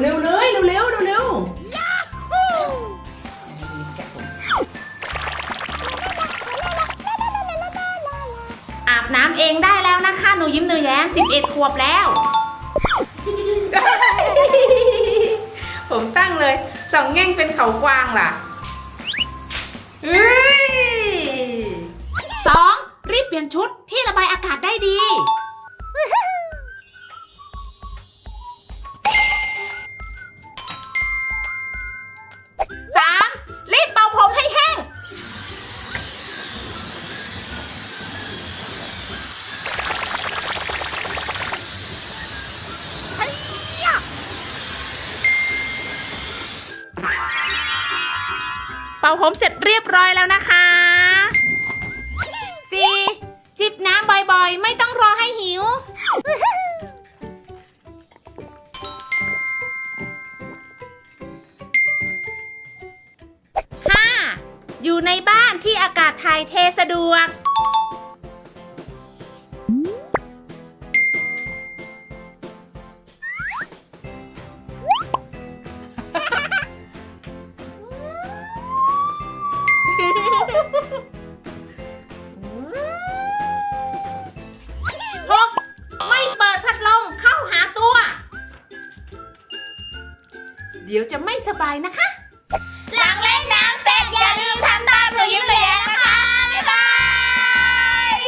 เร็วๆเลยเร็วๆเร็วเร็วอาบน้ำเองได้แล้วนะคะ หนูยิ้มหนูแย้ม 11 ขวบแล้ว ผมตั้งเลยสองแง่งเป็นเขากวางล่ะสองรีบเปลี่ยนชุดที่ระบายอากาศได้ดี เป่าผมเสร็จเรียบร้อยแล้วนะคะสี่จิบน้ำบ่อยๆ ไม่ต้องรอให้หิว ห้า อยู่ในบ้านที่อากาศถ่ายเทสะดวก เดี๋ยวจะไม่สบายนะคะ หลังเล่นน้ำเสร็จอย่าลืมทำตามรนูยิ้มไปแล้นะคะ บ๊ายบาย